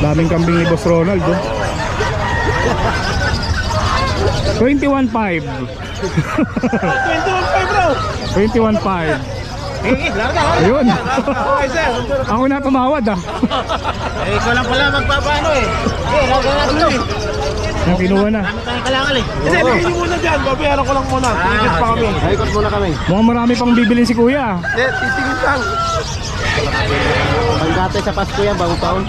Daming kambing ni Boss Ronald, oh. 21.5. 21.5 bro. 21.5. Eh, larga ha. Ayun. Ako na tumawad ah. Eh, ikaw lang pala magpapaano eh. Eh, larga natin to. Yung kinuha na. Kalangal eh. Hindi, lagay niyo muna dyan. Babayaran ko lang muna. Titigit pa kami. Ikot muna kami. Mukhang marami pang bibilin si Kuya. Hindi, titigit lang. Pagkatay sa Pasko yan, bagong taon.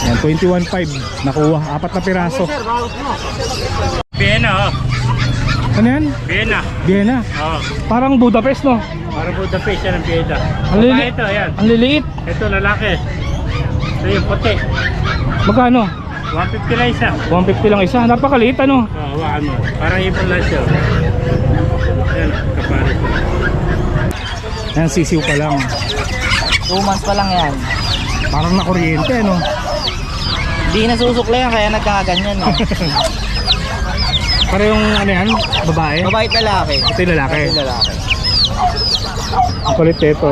Yan, 21.5 nakuha. Apat na piraso. Vienna, oh. Ano yan? Vienna. Vienna. Oh. Parang Budapest, no? Para Budapest yan ang Vienna. Ang lili- ito, ayan. Ang liliit. Ito, lalaki. Ito yung puti. Magkano? 150 lang isa. 150 lang isa. Napakaliit, ano? Oh, hawakan mo. Parang ibon lang siya. Yan, kapares. Yan, sisiw pa lang. 2 months pa lang yan. Parang nakuryente, ano? Di nasusukla yan kaya nagkakaganyan. Eh. Para yung, ano yan? Babae? Mabait lalaki. Ito yung lalaki. Ito yung lalaki. Ang kulit ito.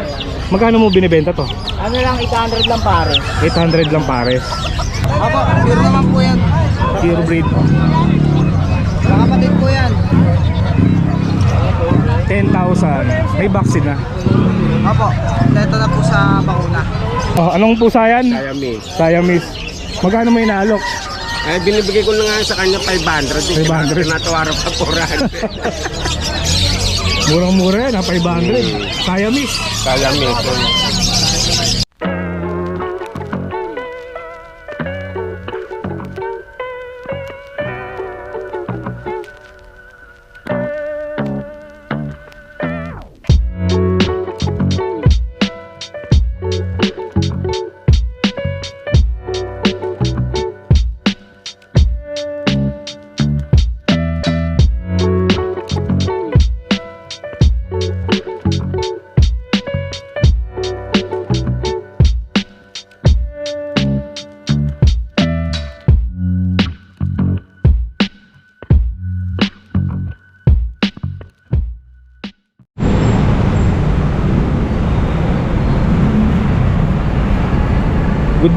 Magkano mo binibenta to? Ano lang, 800 lang pare. 800 lang pares. Opo, sure naman po yan. Pure breed. Nakapatid po yan. 10,000. May vaccine na. Opo, ito na po sa bakuna. Oh, anong pusa yan? Siamese. Siamese. Magkano may naalok? Eh, binibigay ko na nga sa kanya 500. 500. Tinatawaran pa 400. Murang-mura yan, ha? 500. Siamese. Siamese.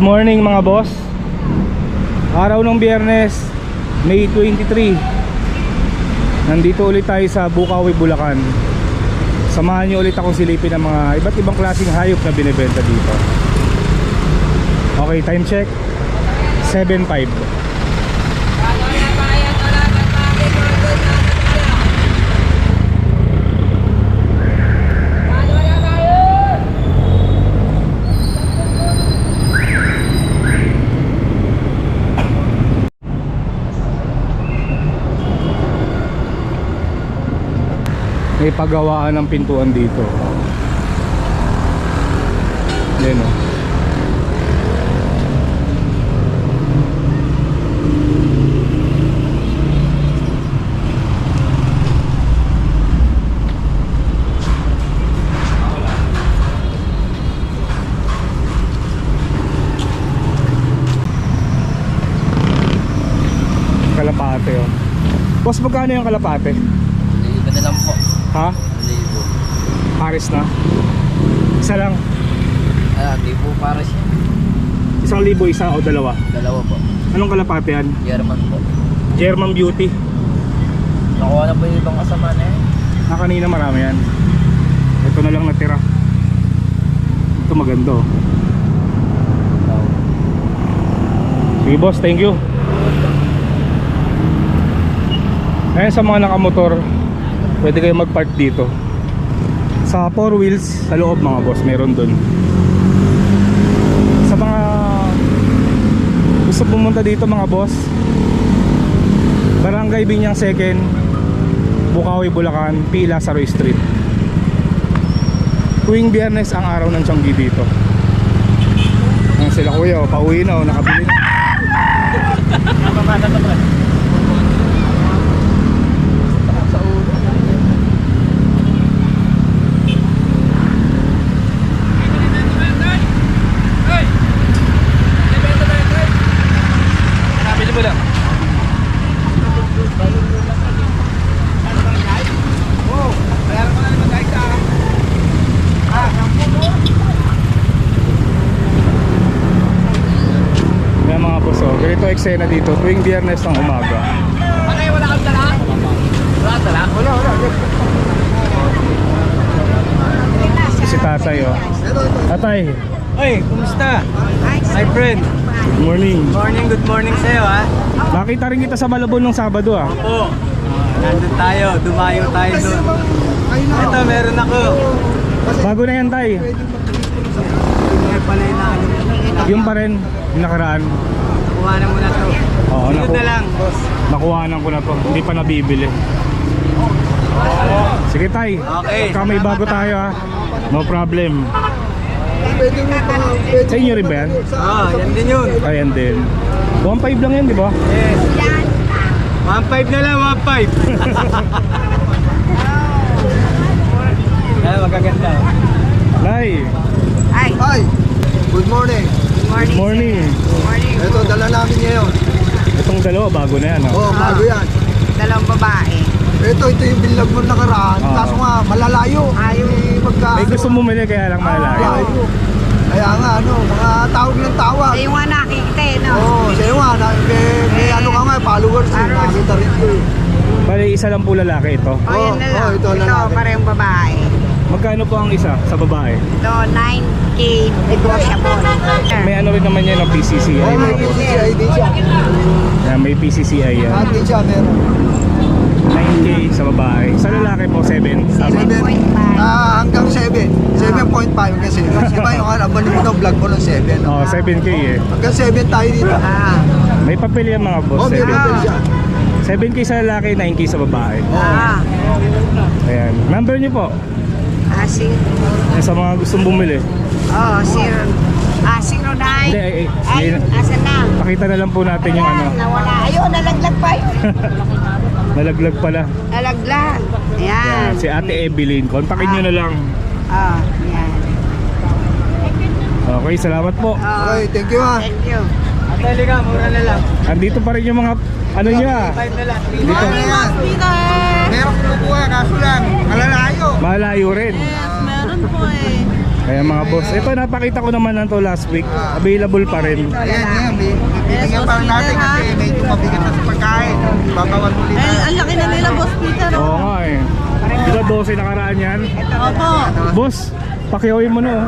Good morning mga boss. Araw ng biyernes May 23 Nandito ulit tayo sa Bukawi, Bulacan. Samahan niyo ulit akong silipin ng mga iba't ibang klaseng hayop na binibenta dito. Okay, time check. 7.5 May paggawaan ng pintuan dito Yan o Kalapate oh. Boss, magkano yung kalapate? Libo na lang po. Ha? Libo. Paris na? Isa lang? Ah, libo para siya. Isang libo, isa o dalawa? Dalawa po. Anong kalapate yan? German po. German Beauty. Nakuha na po yung ibang kasama na yan. Na kanina marami yan. Ito na lang natira. Ito maganda oh. Sige boss, thank you. Ngayon sa mga nakamotor, pwede kayo mag-park dito. Sa four wheels, sa loob mga boss, meron dun. Sa mga gusto pumunta dito mga boss, Barangay Binyang Second, Bukawi, Bulacan, P. Lazaro Street. Tuwing biyernes ang araw ng Tianggi dito. Ang sila kuya, oh, pauwi na, oh, nakabili na. Eksena dito tuwing biyernes ng umaga. Si tatay oh. Tatay, Oy, kumusta? My friend. good morning. Morning, good morning sa'yo ha. Nakita rin kita sa Malabon nung Sabado ah. Oo. Nandun tayo, dumayo tayo doon. Ito, meron ako. Bago na yan tay. Yung pa rin, yung nakaraan. Kuha na muna to. Oo, Sunod naku. na lang, boss. Nakuhanan ko na to. Hindi pa nabibili. Sige tay. Okay. Pagka may bago tayo ha. No problem. Sa inyo rin ba yan? Ah, yan din yun. Ayan din. 1.5 lang yan, di ba? Yes. 1.5 na lang, 1.5. Ay, magaganda. Nay, Hi! Good morning. good morning. Ito, dala namin ngayon. Itong dalawa, bago na yan. Oh. Oh, bago yan. Dalawang babae. Ito, ito yung bilag mo nakaraan. Oo. Kaso nga, malalayo. Ayaw. Magka, May gusto bumili kaya lang malalayo. Malayo. Kaya nga, ano, mga tawag ng tawag. Ay, yung nga nakikita eh, no? Oo, oh, sa'yo nga, na, may, may ano ka nga, followers. Eh, nakakita rin ko eh. Bali, isa lang po lalaki ito. O, yan na Oo, lang. oh, ito, ito, lalaki. parehong babae. Magkano po ang isa sa babae? Ito, 9K negotiable. May ano rin naman yan ng PCCI. Oh, may. PCCI din siya. May PCCI yan. Lahat din siya, meron. 9K sa babae. Sa lalaki po, 7. Tama? 7.5. Ah, hanggang 7. 7.5 hanggang 7. Diba yung ano, abali mo ng vlog mo ng 7. Oh, 7K eh. Hanggang 7 tayo dito. Ah, May papel yan mga boss. Oh, may 7. papel siya. 7K sa lalaki, 9K sa babae. ah. Ayan. Number niyo po. Ah, si, Yan sa mga gustong bumili. oh, zero. Ah, zero nine. Hindi, ay, ay, Ay, asan na? Pakita na lang po natin yung ano. Nawala. Ayun, nalaglag pa yun. Nalaglag pala. Nalaglag. Yan, Ayan. si Ate Evelyn. Kontakin niyo na lang. Ah, yan. Okay, salamat po. Oh, Okay, thank you ha. thank you. Ate, ka, mura na lang. Andito pa rin yung mga ano niya. 5 na lang. Dito. Meron kumukuha, kaso lang, malalayo. Malayo rin. Meron po eh. Kaya mga boss, ito napakita ko naman na to last week. Available pa rin. Ayan, ayan, may bibigyan pa natin kasi medyo mabigat na sa pagkain. Babawal ulit. Ay, ang laki na nila, Boss Peter. Oo Oh. nga eh. Di ba 12 nakaraan yan? Opo. Boss, pakiawin mo na oh.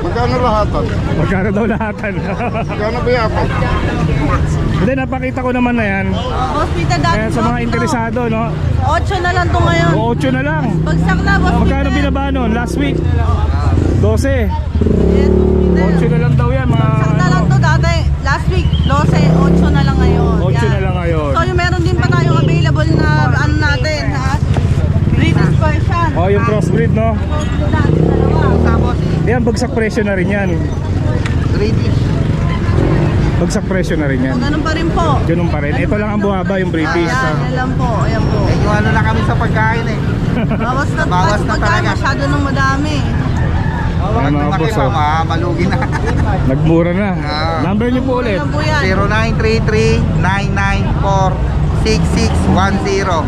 Magkano lahatan? Magkano daw lahatan? Magkano ba yapan? Hindi, napakita ko naman na yan. Boss Peter, dati Kaya sa mga interesado, no? 8 na lang to ngayon. O 8 na lang. Bagsak na, Boss Magkano binaba nun? Last week? 12. Yes, Boss Peter. 8 na lang daw yan, mga Bagsak na ano. lang to dati. Last week, 12, 8 na lang ngayon. 8 Yan. na lang ngayon. So, yung meron din pa tayong available na ano natin, ha? British version. Oh, yung crossbreed, no? Dati dalawa. Yan, bagsak presyo na rin yan. Bagsak presyo na rin yan. So, ganun pa rin po. Ganun pa rin. Ito lang ang buhaba, yung British. Ayan, yan lang po. Ayan po. Medyo ano na kami sa pagkain eh. Bawas na, Bawas na pagka talaga. masyado nang madami. Ayan mga boss, oh. malugi na. Nagmura na. Ah. Number niyo po ulit. Ano po yan? 0933-994-6610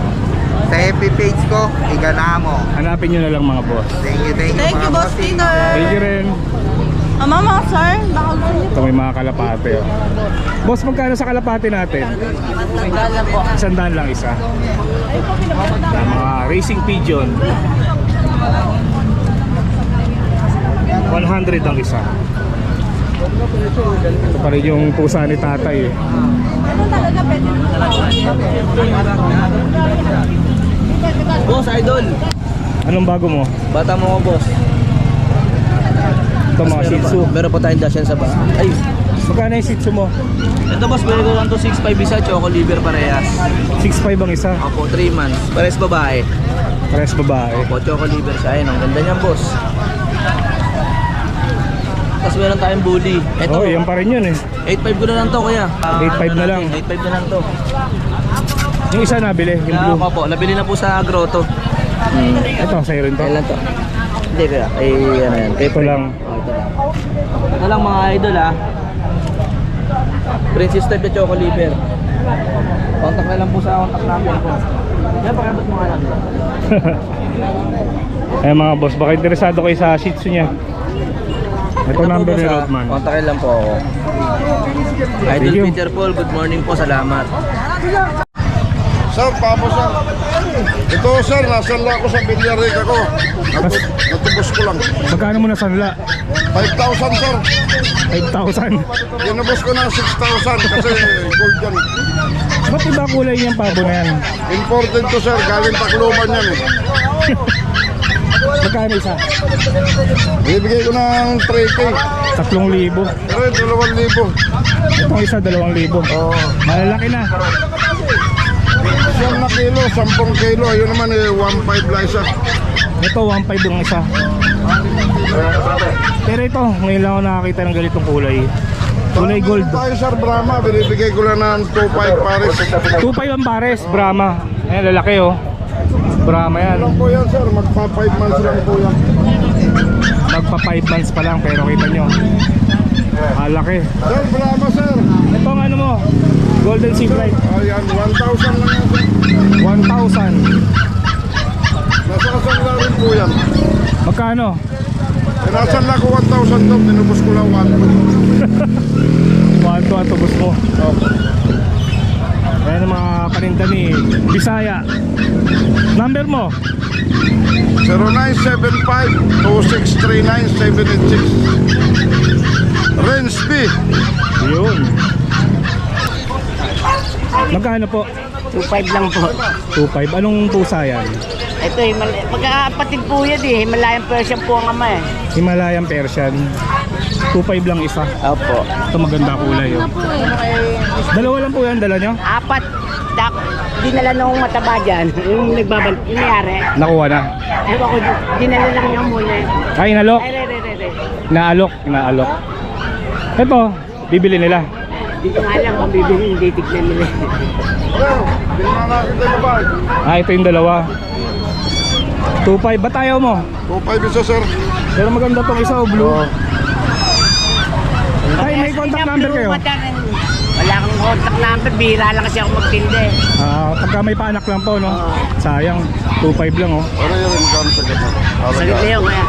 Sa FB page ko, Iganamo. Hanapin niyo na lang mga boss. Thank you, thank you. Thank you, mga Boss bossing. Peter. Thank you rin. Ah, mama, sir, baka gusto niyo Ito may mga kalapate. Oh. Boss, magkano sa kalapate natin? Gala po. Isang daan lang isa. Mga racing pigeon. 100 ang isa. Ito pa rin yung pusa ni tatay. eh. Boss, idol. Anong bago mo? Bata mo ko, boss. Ito mga shih tzu. Meron po tayong dasyan sa ba? Ay, Magkano yung shih tzu mo? ito boss, meron ko lang to 6.5 isa, choco liver parehas. 6'5 ang isa. Opo, 3 months. Parehas babae. Pares babae. Opo, choco liver siya. Ayun, ang ganda niyan, boss. Tapos meron tayong bully. Ito, Oh, yan pa rin yun eh. 8.5 ko na lang to, kuya. 8.5 na lang. 8.5 na lang to. Yung isa nabili, yung Kaya blue. ako po, nabili na po sa grotto. Hmm. Ito, sa'yo rin to. Kailan to? Hindi kuya, ay ano yan. Ito lang. Ito lang mga idol ha. Princess type na choco liver. Contact na lang po sa contact number ko. Yan, pakiabot mo nga lang. Eh mga boss, baka interesado kayo sa shih tzu niya. Ito number ni ah. Rodman. Kontakin lang po ako. Idol. Peter Paul, good morning po. Salamat. Sir, papo sir. Ito sir, nasa lang ako sa Villarrica ko. Natu- Natubos ko lang. Magkano mo na sanla? 5,000 sir. 5,000. Tinubos ko ng 6,000 kasi gold yan. Ba't iba kulay niyang pabo na yan? Important to sir, galing Tacloban yan eh. Magkano isa? Bibigay ko ng 3K. 3,000. Pero yung 2,000. Itong isa, 2,000. Oo. Malalaki na. Kilo, 10 kilo. Ayun naman eh, 1,500 lang isa. Ito, 1,500 yung isa. Pero ito, ngayon lang ako nakakita ng ganitong kulay. Kulay gold. Tayo sir, Brahma, binibigay ko lang ng 2,500 pares. 2,500 ang pares, Brahma. Ayan, lalaki oh. Brahma yan. Lang po yan sir, magpa 5 months lang po yan. Magpa 5 months pa lang, pero kita nyo. Ah, laki. Sir, Brahma sir. Ito ang ano mo, Golden Sea Bright. Ayan, 1,000 lang yan sir. 1,000. Nasa kasang rin po yan. Magkano? Eh, nasa lang ko 1,000 to, tinubos ko lang 1,000. 1 to ang tubos mo. Ayan ang mga paninda ni Bisaya. Number mo? 0975-2639-786 Range B Yun. Magkano po? 2.5 lang po. 2,500. Anong pusa yan? Ito, Himal- magkakapatid po yan eh. Himalayang Persian po ang ama eh. Himalayan Persian. 2,500 lang isa. Opo. Ito maganda kulay oh. Dalawa lang po yan, dala nyo? Apat. Dak, dinala nung mataba dyan. Yung nagbabal, yung. Nakuha na. Ewan ko, dinala lang niya muna. eh. Ay, nalok. Ay, re, re, re, re. Naalok, naalok. Ito, bibili nila. Dito nga lang kung bibili, hindi tignan nila. Hindi ba? Ah, ito yung dalawa. 2.5. Ba't ayaw mo? 2,500 isa sir Pero maganda tong isa o blue. Ay, may contact number kayo. Wala akong contact number, bihira lang kasi ako magtindi. Ah, pagka may paanak lang po, no? Sayang, 2.5 lang, oh. Ano yun, magkano sa ganda? Sagot na yun, kaya.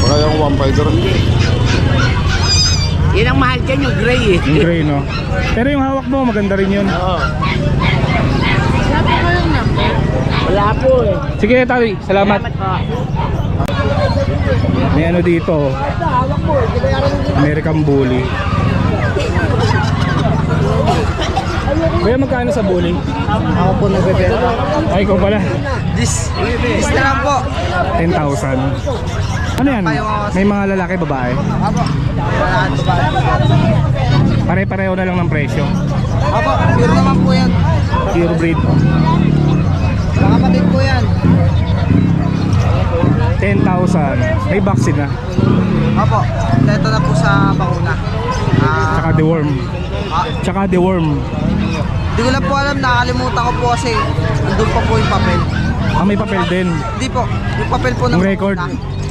Wala yung 1,500 Hindi. Yun ang mahal dyan, yung gray eh. Yung gray, no? Pero yung hawak mo, maganda rin yun. Wala po eh. Sige, Tari, salamat. Salamat po. May ano dito, oh. American Bully. Kuya, magkano sa bully? Ako po nagbebenta. Ay, ikaw pala. This, this na lang po. 10,000. Ano yan? May mga lalaki, babae? Apo. Pare-pareho na lang ng presyo. Apo, pure naman po yan. Pure breed. Nakapatid po yan. 10,000. May vaccine na. Apo, ito na po sa bakuna. Ah, Tsaka deworm. ah, Tsaka deworm. Hindi ko lang po alam, nakakalimutan ko po kasi nandun pa po yung papel. Ah, may papel din. Hindi po, yung papel po ng Yung record.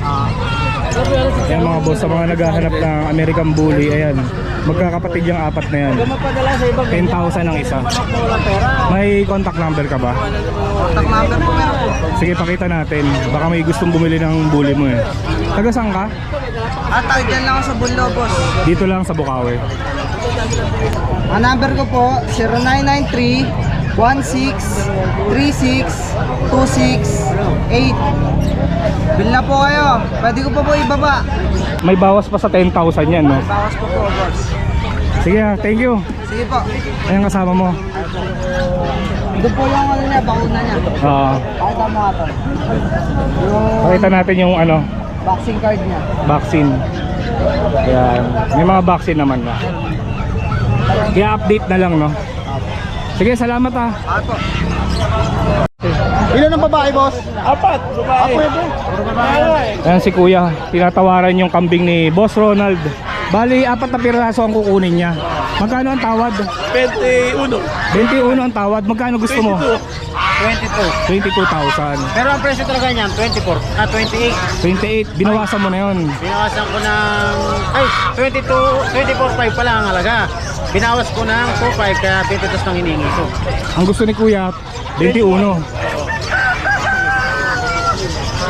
Ah, Ayan mga boss, sa mga naghahanap ng American Bully, ayan. Magkakapatid yung apat na yan. 10,000 ang isa. May contact number ka ba? contact number po meron po. Sige, pakita natin. Baka may gustong bumili ng bully mo eh. Taga saan ka? At tawag dyan lang ako sa Bunlo, boss. Dito lang sa Bukawi. Ang number ko po, 0993 16 36 268 Bill na po kayo. Pwede ko pa po ibaba. May bawas pa sa 10,000 yan, no? Bawas po po, boss. Sige, ah, thank you. Sige po. Ayan kasama mo. Doon po yung ano niya, bakuna niya. Ah, Pakita mo nga to. Yung pakita natin yung ano, vaccine card niya. vaccine. Ayan. May mga vaccine naman na. Kaya update na lang, no? Sige, salamat ah. Apo. Ilan ang babae boss? Apat, babae. Ayan si kuya, tinatawaran yung kambing ni Boss Ronald. Bali, apat na piraso ang kukunin niya. Magkano ang tawad? 21. 21 ang tawad. Magkano gusto mo? 22. 22. 22,000. Pero ang presyo talaga niyan, 24. Ah, 28. 28. Binawasan mo na yun. Binawasan ko ng... Ay, 22, 24,500 pala ang halaga. Binawas ko ng 2,500 kaya 22 nang hiningi ko. Ang gusto ni Kuya, 21.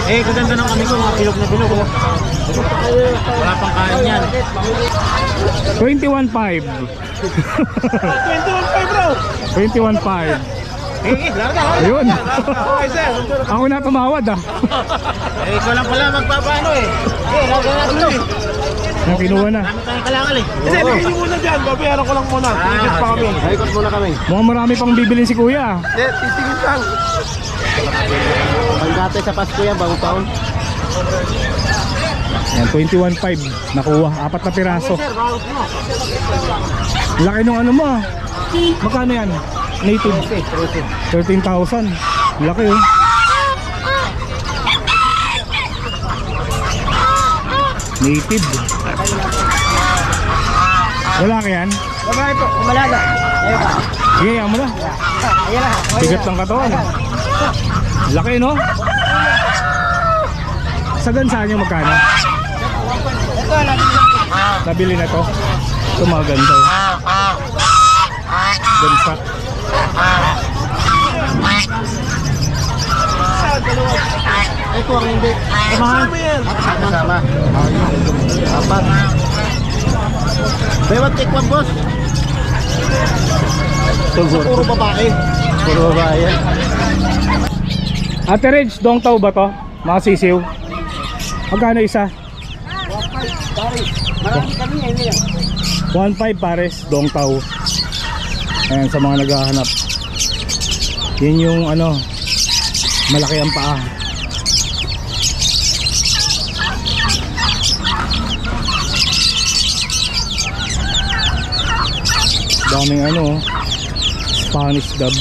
Eh, kaganda ng kami ko, mga bilog na bilog. Oh. Wala pang kain yan. 21,500. 21,500. 21,500. Ayun. Okay, sir. Ako na tumawad ah. eh, ikaw lang pala magpapaano eh. Eh, larga natin to. Yung kinuha na. Marami tayong kailangan eh. Kasi, bigyan muna dyan. Babayaran ko lang muna. Ah, Tingin pa kami. Ikot muna kami. Mukhang marami pang bibilin si kuya. Ah. Hindi, titingin lang. Ang dati sa Pasko yan, bago taon. Yan, 21.5 nakuha, apat na piraso. Laki nung ano mo. Ah. Magkano yan? Native. 13,000. Laki oh. Native. Wala ka yan? Babae po, umalaga. Yan mo na. Bigat ng katawan. Laki no? Sa gansaan yung magkano? Ito, nabili na to. Ito mga ganda. oh. Ito ang hindi. Yan. Kasama. Apat. Bewat one, boss. Puro babae. Puro babae yan. Ate Reg, dong tao ba to? Mga sisiw. Magkano isa? Marami kami ngayon nila. 1.5 pares, dong tao. Ayan, sa mga naghahanap. Yan yung ano, malaki ang paa. Daming ano, Spanish dub.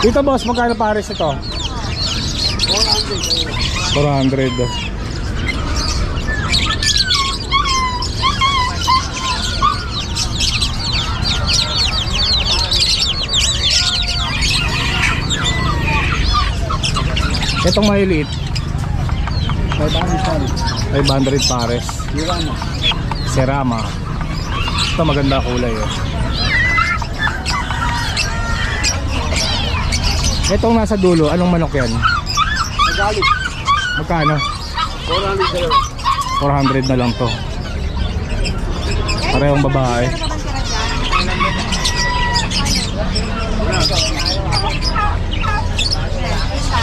Dito boss, magkano pares ito? 400. 400. Itong maliliit. 500 pares. Serama. Ito maganda kulay oh. Itong nasa dulo, anong manok yan? Nagalit. Magkano? 400 na lang to. Parehong babae.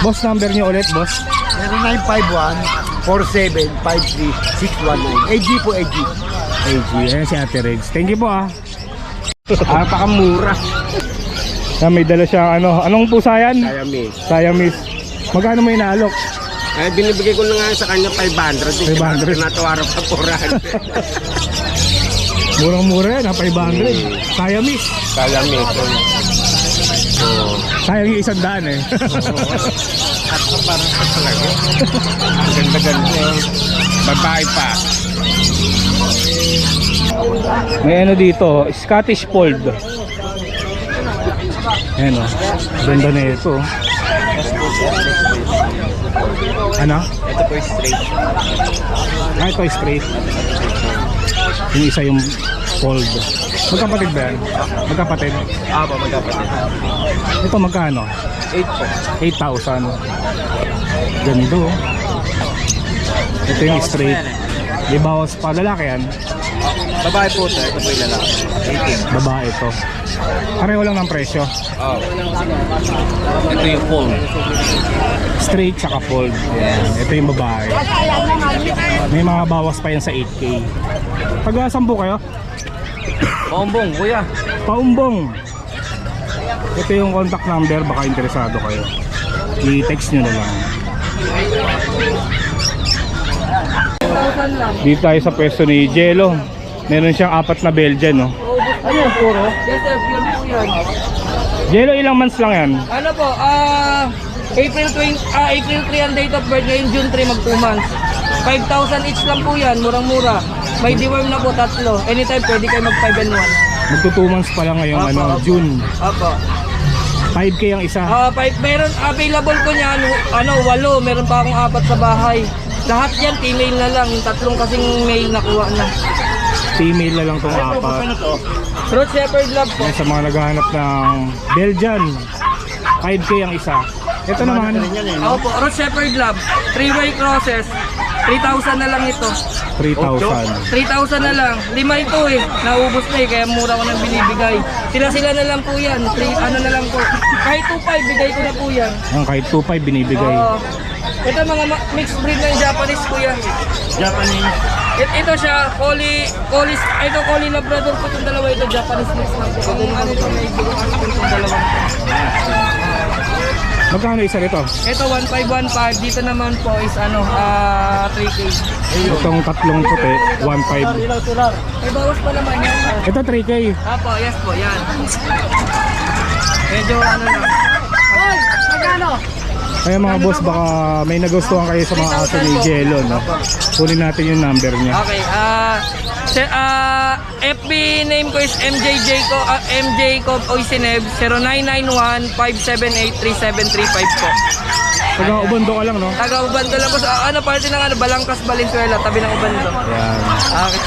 Boss number niyo ulit, boss. 0951-4753-619. AG po, AG. AG. Ayan si Ate Reds. Thank you po ah. Napakamura. Na may dala siya ano. Anong pusa yan? Siamese. Siamese. Magkano mo inaalok? Eh, binibigay ko na nga sa kanya 500. 500. Tinatawaran pa 400. Murang-mura yan ha, 500. Siamese. Siamese. Oo. Sayang yung isang daan eh. Ako parang pa talaga. Ganda-ganda. Babae pa. May ano dito, Scottish Fold. Ayan o. Ganda na ito. oh. Ano? Ito po straight. Ah, ito straight. Yung isa yung fold. Magkapatid ba yan? Magkapatid? Ah, pa magkapatid. Ito magkano? 8 po. 8,000. Ganda oh. Ito yung straight. Di bawas pa. Lalaki yan. Babae po ito. Ito po yung lalaki. 18. Babae ito. Pareho lang ng presyo. Oh. Ito yung phone. Straight saka fold. Ito yung babae. May mga bawas pa yan sa 8K. Taga saan po kayo? Bombong, kuya. Paumbong. Ito yung contact number. Baka interesado kayo. I-text nyo na lang. Dito tayo sa pwesto ni Jello. Meron siyang apat na Belgian, no? Ano yan, puro? Yes sir, pure po yan. Jello, ilang months lang yan? Ano po, ah, April 20, ah, April 3 ang date of birth, ngayon June 3 mag 2 months. 5,000 each lang po yan, murang-mura. May deworm na po tatlo. Anytime pwede kayo mag 5 and 1. Magto 2 months pa lang ngayong Apo, ano. June. Apo. 5K ang isa. Ah, five, meron available ko niyan, ano, walo, meron pa akong apat sa bahay. Lahat yan, female na lang. Yung tatlong kasing male nakuha na. Female na lang tong apat. Road Shepherd Lab po. Yan sa mga naghahanap ng Belgian. 5K ang isa. Ito naman, Opo, Road Shepherd Lab. Three-way crosses. 3,000 na lang ito. 3,000. 3,000 na lang. Lima ito eh. Naubos na eh. Kaya mura ko nang binibigay. Sila-sila na lang po yan. Three, ano na lang po. Kahit 2,500 bigay ko na po yan. Ang kahit 2,500 binibigay. Oo. ito mga ma- mixed breed ng Japanese ko yan. Japanese. It, ito siya, Collie, Collie, ito Collie Labrador po itong dalawa ito, Japanese mix lang po. Ang ano ito, may po itong dalawa. Magkano isa nito? Ito 1515, dito naman po is ano, ah 3K. Itong tatlong puti, 1,500. May bawas pa naman yan. Ito 3K. Apo, yes po, yan. Medyo ano lang. Kaya mga boss, baka may nagustuhan kayo sa mga aso ni Jello, no? Kunin natin yung number niya. Okay, ah se- ah, FB name ko is MJJ ko, ah, MJ ko Oisineb 0991-578-3735 po. Taga Ubondo ka lang, no? Taga Ubando lang po. sa- ano, parte ng ano, Balangkas, Valenzuela, tabi ng Ubando. Yan. Okay.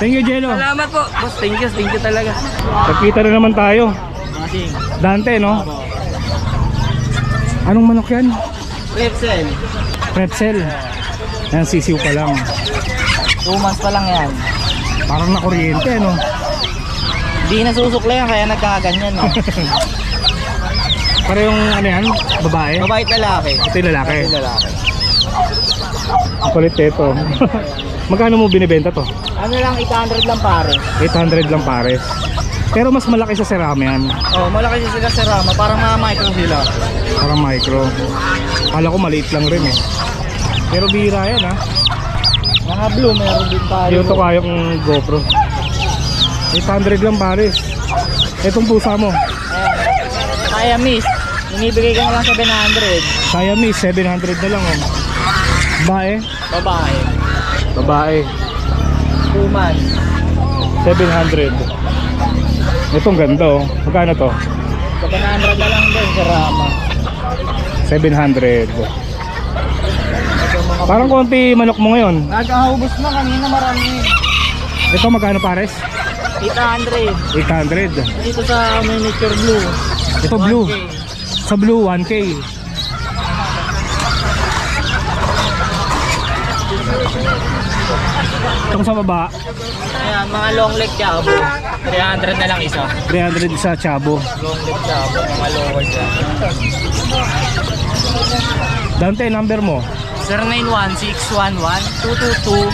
Thank you, Jello. Salamat po. Boss, thank you, thank you talaga. Nagkita na naman tayo. Dante, no? Anong manok yan? Repsel. Pretzel. Yan, sisiw pa lang. 2 months pa lang yan. Parang nakuryente, no? Di nasusukle yan kaya nagkakaganyan. No? Para yung ano yan, babae? Mabait lalaki. Ito yung lalaki. Ito lalaki. Ang kulit ito. Magkano mo binibenta to? Ano lang, 800 lang pare. 800 lang pares. Pero mas malaki sa serama yan. Oh, malaki sila sa Rama. Parang mamay ko sila. Parang micro. Kala ko maliit lang rin eh. Pero bira yan ha. Mga blue, meron din tayo. Yung to kayong GoPro. 800 lang pares. Itong pusa mo. Kaya miss. Inibigay ko na lang 700. Siamese, 700 na lang oh. Bae? Babae. Babae. 2 months. 700. Itong ganda oh. Magkano to? 700 na lang din sa Rama. 700. Parang konti manok mo ngayon. Nagkahubos na kanina marami. Ito magkano pares? 800. 800. Dito sa miniature blue. Ito blue. 1K. Sa blue, 1K. Itong sa baba, Ayan, mga long leg jabo. 300 na lang isa. 300 sa Chabo. Long leg jabo, mga lower jabo. Dante, number mo. 091611-222-07.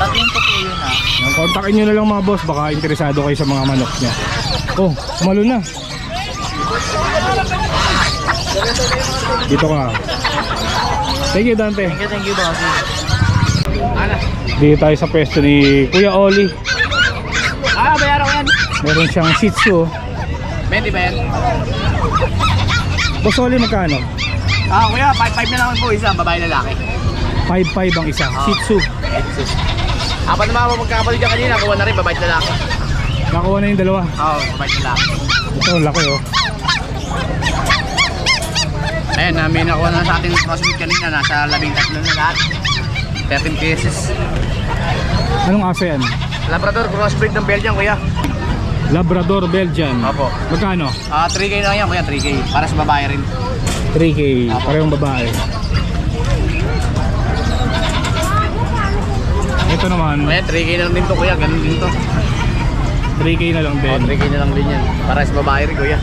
Tatlong po po yun ha. Kontakin nyo na lang mga boss, baka interesado kayo sa mga manok niya. Oh, umalo na. Dito ka. Thank you, Dante. Thank you, thank you, bossy. Dito tayo sa pwesto ni Kuya Oli. Ah, bayaran ko yan. Meron siyang Shih Tzu. 20 ba yan? Boss Oli, magkano? Ah, kuya, 5-5 na lang po isa, babae lalaki. 5-5 ang isa. Shih Tzu. Apat na mga magkakapalit ka kanina, kuha na rin, babae lalaki. Nakuha na yung dalawa. Oo, oh, babae lalaki. Ito, ang laki oh. Ayan, namin nakuha na sa ating crossfit kanina, nasa 13 na lahat. 13 pieces. Anong aso yan? Labrador crossbreed ng Belgian, kuya. Labrador Belgian. Opo. Magkano? Ah, 3K na lang yan, kuya, 3K. Para sa babae rin. 3K. Parehong babae. Ito naman, Kuya, 3K na lang din to, kuya. Ganun din to. 3K na lang Oh, din. 3K na lang din yan. Para sa babae rin, kuya.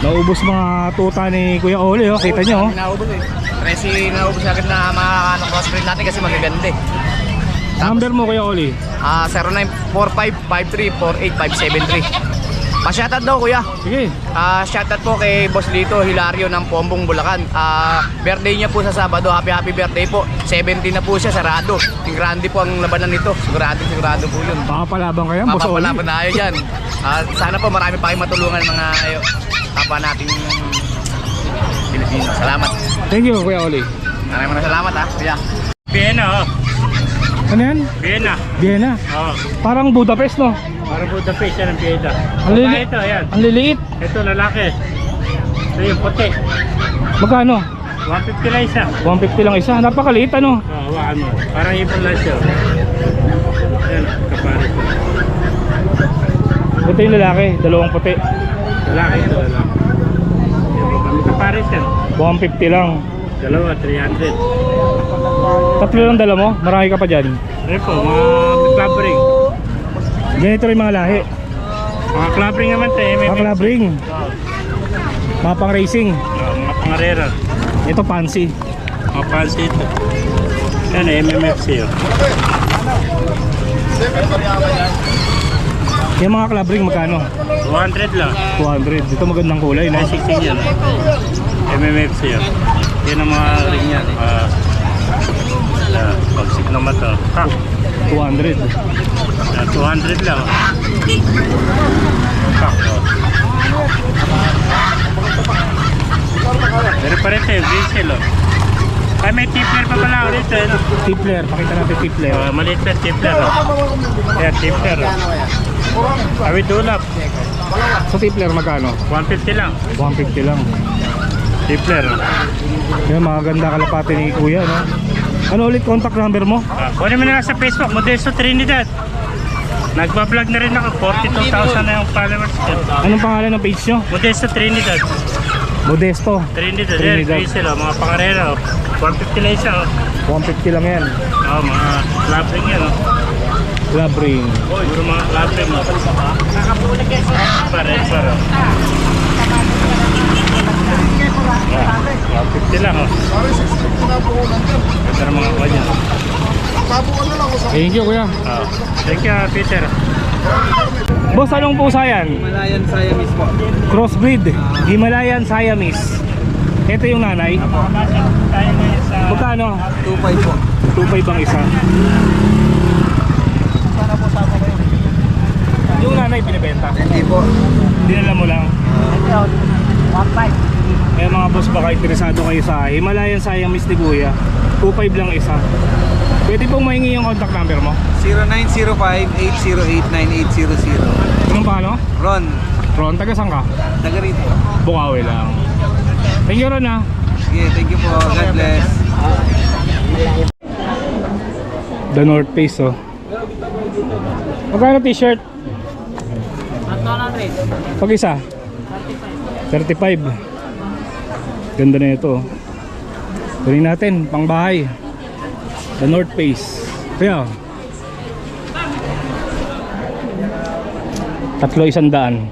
Naubos mga tuta ni Kuya Oli oh. Kita nyo oh. Naubos eh. Presi naubos agad na mga ano, crossbreed natin kasi magaganda eh. Number mo Kuya Oli. Ah, 0945-53-48573. Pa-shoutout daw kuya. Sige. Ah, shoutout po kay Boss Lito Hilario ng Pombong Bulacan. Ah, birthday niya po sa Sabado. Happy happy birthday po. 70 na po siya sarado. Ting grande po ang labanan nito. Sigurado sigurado po 'yun. Papapalaban kayo, Boss Oli. Papapalaban na tayo dyan. Ah, sana po marami pa kayong matulungan mga ayo, kapwa natin Pilipino. Salamat. Thank you Kuya Oli. Maraming maraming salamat ha. Kuya. Vienna, oh. Ano yan? Vienna. Vienna. Oh. Parang Budapest no? Para Budapest yan ang Vienna. Ang Babae lili- ito, yan. Ang liliit. Ito lalaki. Ito yung puti. Magkano? 150 lang isa. 150 lang isa. Napakaliit ano? Oh, hawakan mo. Parang ibon lang siya. Yan, kapares ko. Ito yung lalaki, dalawang puti. Lalaki ito, lalaki. pares yan. 150 lang. Dalawa, 300. Tatlo lang dala mo? Marami ka pa dyan. Ano po, mga club ring. Ganito rin mga lahi. Mga club ring naman tayo, Mga club ring. Mga pang racing. mga pangarera. Ito fancy. Mga fancy ito. Yan, MMFC yun. Yung mga club ring magkano? 200 lang. 200. Ito magandang kulay, no? 916 yan. MMFC yun. Yan ang mga ring yan. Uh, uh, pagsik na mata. Ha, 200. uh, 200 lang. Ha. Pero pa rin tayo, diesel oh. Ay, may tipler pa pala ako dito. Ano? Tipler. Pakita natin tipler. Uh, maliit na tipler oh. Ayan, tipler oh. Awit dulap. Sa tipler magkano? 150 lang. 150 lang. Tipler oh. Yan, mga ganda kalapati ni Kuya, no? Ano ulit contact number mo? Ah, kunin mo na lang sa Facebook, Modesto Trinidad. Nagbablog na rin ako, 42,000 na yung followers ko. Anong pangalan ng page nyo? Modesto Trinidad. Modesto. Trinidad, Trinidad. Trinidad. Diesel, oh, mga pangarera. Oh. 150 lang isa. Oh. 150 lang yan. Oh, mga club ring yan. Oh. Club ring. Puro mga club ring. Oh. Pare, pare. Yeah, 150 lang. Oh. Ganda ng mga kanya. Thank you, Kuya. Oh. Thank you, Peter. Boss, anong pusa yan? Himalayan Siamese po. Crossbreed. Himalayan Siamese. Ito yung nanay. Sa... Magkano? 2.5 po. 2.5 ang isa. Yung nanay pinibenta? Hindi po. Dinala mo lang? Kaya mga boss baka interesado kayo sa Himalayan Siamese ni Kuya 2.5 lang isa Pwede pong mahingi yung contact number mo 0905-808-9800 Anong paano? Ron, Ron, taga saan ka? taga rito. Bukawi lang Thank you Ron ha Sige, thank you po. God bless. The North Face oh Magkano t-shirt? Pag isa? 35 Ganda na ito oh. Kunin natin, pang bahay The North Face. Kaya Tatlo isang daan.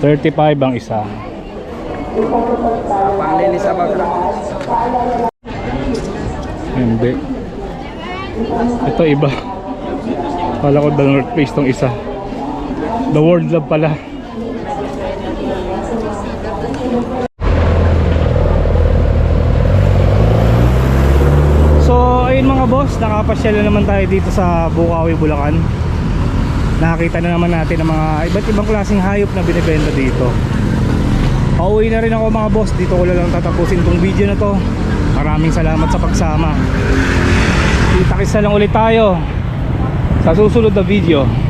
35 ang isa. Panglinis sa. Hindi Ito iba. Kala ko The North Face tong isa. The World Love pala So ayun boss Nakapasyal na naman tayo dito sa Bukawi, Bulacan. Nakakita na naman natin ang mga iba't ibang klaseng hayop na binibenta dito. Pauwi na rin ako mga boss. Dito ko lang tatapusin tong video na to. Maraming salamat sa pagsama. Kita-kits na lang ulit tayo sa susunod na video